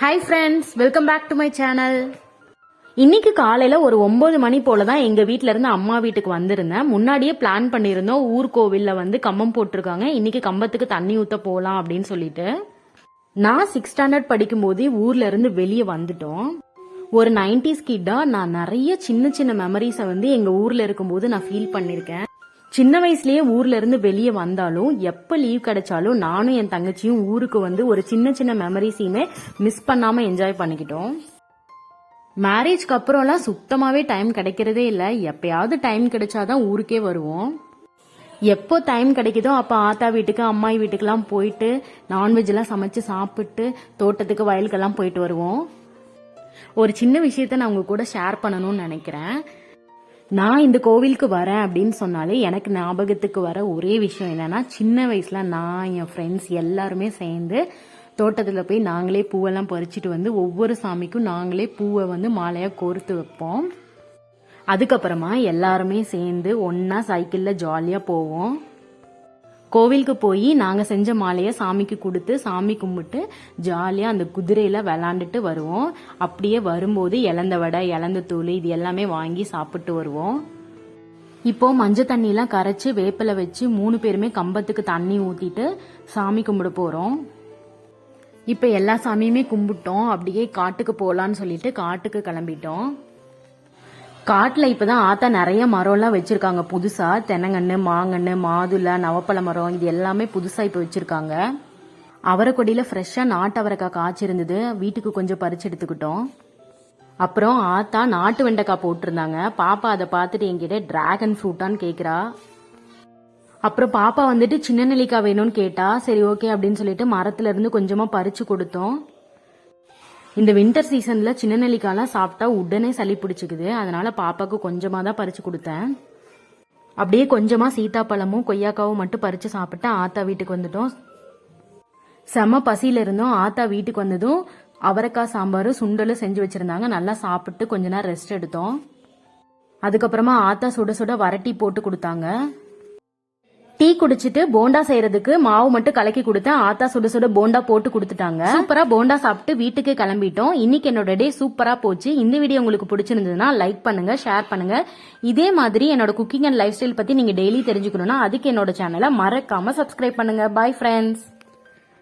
Hi friends welcome back to my channel இன்னைக்கு காலையில ஒரு ஒன்பது மணி போல தான் எங்க வீட்ல இருந்து அம்மா வீட்டுக்கு வந்திருந்தேன். முன்னாடியே பிளான் பண்ணியிருந்தோம். ஊர் கோவில்ல வந்து கம்பம் போட்டிருக்காங்க. இன்னைக்கு கம்பத்துக்கு தண்ணி ஊத்த போகலாம் அப்படின்னு சொல்லிட்டு. நான் சிக்ஸ் ஸ்டாண்டர்ட் படிக்கும்போதே ஊர்ல இருந்து வெளியே வந்துட்டோம். ஒரு நைன்டிஸ் கிட்டா நான் நிறைய சின்ன சின்ன மெமரிஸை வந்து எங்க ஊர்ல இருக்கும்போது நான் ஃபீல் பண்ணிருக்கேன் சின்ன வயசுலயே ஊர்ல இருந்து வெளியே வந்தாலும் எப்ப லீவ் கிடைச்சாலும் நானும் என் தங்கச்சியும் ஊருக்கு வந்து ஒரு சின்ன சின்ன மெமரிஸையுமே மிஸ் பண்ணாம என்ஜாய் பண்ணிக்கிட்டோம். மேரேஜ்க்கு அப்புறம்லாம் சுத்தமாவே டைம் கிடைக்கிறதே இல்லை. எப்பயாவது டைம் கிடைச்சாதான் ஊருக்கே வருவோம். எப்போ டைம் கிடைக்குதோ அப்போ ஆத்தா வீட்டுக்கு அம்மாயி வீட்டுக்கெல்லாம் போயிட்டு நான்வெஜ்லாம் சமைச்சு சாப்பிட்டு தோட்டத்துக்கு வயலுக்கெல்லாம் போயிட்டு வருவோம். ஒரு சின்ன விஷயத்த நான் உங்க கூட ஷேர் பண்ணணும்னு நினைக்கிறேன். நான் இந்த கோவிலுக்கு வரேன் அப்படின்னு சொன்னாலே எனக்கு ஞாபகத்துக்கு வர ஒரே விஷயம் என்னன்னா சின்ன வயசுல நான் என் ஃப்ரெண்ட்ஸ் எல்லாருமே சேர்ந்து தோட்டத்தில் போய் நாங்களே பூவெல்லாம் பறிச்சுட்டு வந்து ஒவ்வொரு சாமிக்கும் நாங்களே பூவை வந்து மாலையாக கோர்த்து வைப்போம். அதுக்கப்புறமா எல்லாருமே சேர்ந்து ஒன்றா சைக்கிளில் ஜாலியாக போவோம். கோவிலுக்கு போய் நாங்கள் செஞ்ச மாலையை சாமிக்கு கொடுத்து சாமி கும்பிட்டு ஜாலியாக அந்த குதிரையில் விளாண்டுட்டு வருவோம். அப்படியே வரும்போது இழந்த வடை இழந்த தூள் இது எல்லாமே வாங்கி சாப்பிட்டு வருவோம். இப்போ மஞ்சள் தண்ணியெல்லாம் கரைச்சி வேப்பில வச்சு மூணு பேருமே கம்பத்துக்கு தண்ணி ஊற்றிட்டு சாமி கும்பிட போகிறோம் இப்போ எல்லா சாமியுமே கும்பிட்டோம். அப்படியே காட்டுக்கு போகலான்னு சொல்லிட்டு காட்டுக்கு கிளம்பிட்டோம். காட்டில் இப்போ தான் ஆத்தா நிறைய மரம்லாம் வச்சுருக்காங்க. புதுசாக தென்னங்கன்று மாங்கன்று மாதுளை நவப்பழ மரம் இது எல்லாமே புதுசாக இப்போ வச்சுருக்காங்க. அவரைக்கொடியில் ஃப்ரெஷ்ஷாக நாட்டு அவரைக்காய் காய்ச்சிருந்தது. வீட்டுக்கு கொஞ்சம் பறிச்சு எடுத்துக்கிட்டோம். அப்புறம் ஆத்தா நாட்டு வெண்டைக்காய் போட்டிருந்தாங்க. பாப்பா அதை பார்த்துட்டு என்கிட்ட டிராகன் ஃப்ரூட்டான்னு கேட்குறா அப்புறம் பாப்பா வந்துட்டு சின்ன நெல்லிக்காய் வேணும்னு கேட்டா சரி ஓகே அப்படின்னு சொல்லிட்டு மரத்துல இருந்து கொஞ்சமா பறிச்சு கொடுத்தோம். இந்த வின்டர் சீசன்ல சின்ன நெல்லிக்காய்லாம் சாப்பிட்டா உடனே சளி பிடிச்சிக்குது. அதனால பாப்பாக்கு கொஞ்சமாக தான் பறிச்சு கொடுத்தேன். அப்படியே கொஞ்சமாக சீத்தாப்பழமும் கொய்யாக்காவும் மட்டும் பறித்து சாப்பிட்டு ஆத்தா வீட்டுக்கு வந்துட்டோம். செம பசியில் இருந்தோம். ஆத்தா வீட்டுக்கு வந்ததும் அவரைக்காய் சாம்பாரும் சுண்டலும் செஞ்சு வச்சுருந்தாங்க. நல்லா சாப்பிட்டு கொஞ்ச நேரம் ரெஸ்ட் எடுத்தோம். அதுக்கப்புறமா ஆத்தா சுட சுட வரட்டி போட்டு கொடுத்தாங்க. டீ குடிச்சிட்டு போண்டா செய்யறதுக்கு மாவு மட்டும் கலக்கி கொடுத்தேன். ஆத்தா சுட சுட போண்டா போட்டு கொடுத்துட்டாங்க. சூப்பரா போண்டா சாப்பிட்டு வீட்டுக்கு கிளம்பிட்டோம். இன்னைக்கு என்னோட டே சூப்பரா போச்சு. இந்த வீடியோ உங்களுக்கு பிடிச்சிருந்ததுன்னா லைக் பண்ணுங்க ஷேர் பண்ணுங்க. இதே மாதிரி என்னோட குக்கிங் அண்ட் லைஃப் ஸ்டைல் பத்தி நீங்க டெய்லி தெரிஞ்சுக்கணும்னா அதுக்கு என்னோட சேனலை மறக்காம சப்ஸ்கிரைப் பண்ணுங்க. Bye friends